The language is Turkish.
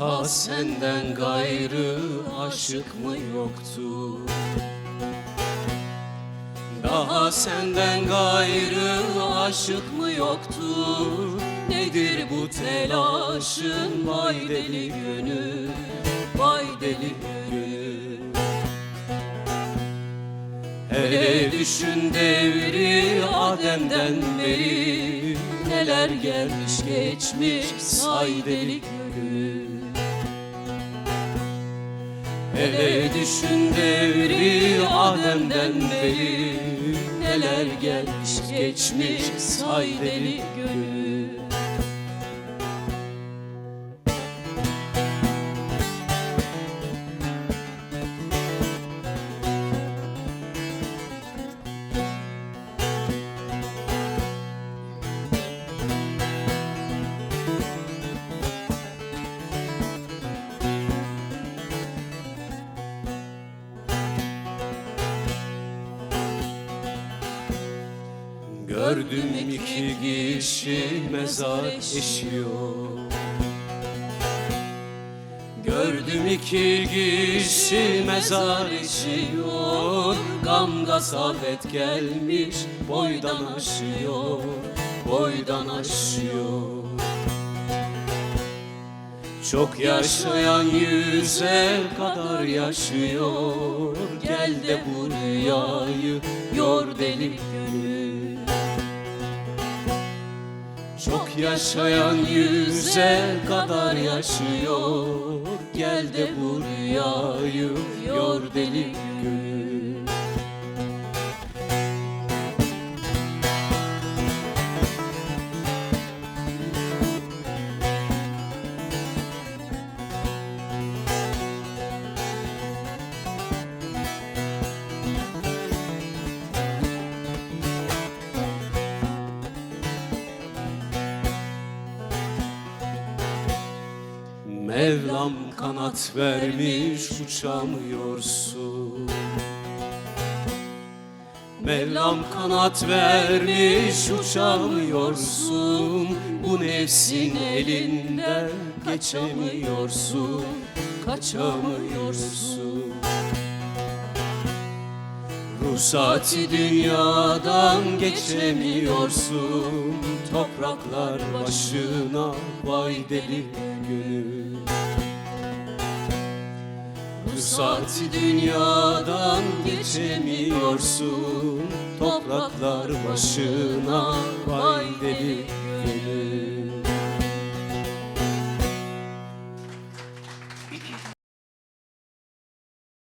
Daha senden gayrı aşık mı yoktu? Daha senden gayrı aşık mı yoktur? Nedir bu telaşın vay deli gönül, vay deli gönül Hele düşün devri Adem'den beri Neler gelmiş geçmiş say deli gönül Hele düşün devri Adem'den beri Neler gelmiş geçmiş say deli gönül Gördüm iki kişi mezar eşiyor. Gördüm iki kişi mezar eşiyor. Gam gasavet gelmiş boydan aşıyor Boydan aşıyor. Çok yaşayan yüze kadar yaşıyor. Gel de bu rüyayı yor deli gönül Çok yaşayan yüze kadar yaşıyor. Gel de bu rüyayı yor deli gönül Mevlam kanat vermiş uçamıyorsun. Mevlam kanat vermiş uçamıyorsun. Bu nefsin elinden geçemiyorsun. Kaçamıyorsun. Ruhsati dünyadan geçemiyorsun. Topraklar başına vay deli gönül Ruhsati dünyadan geçemiyorsun. Topraklar başına vay deli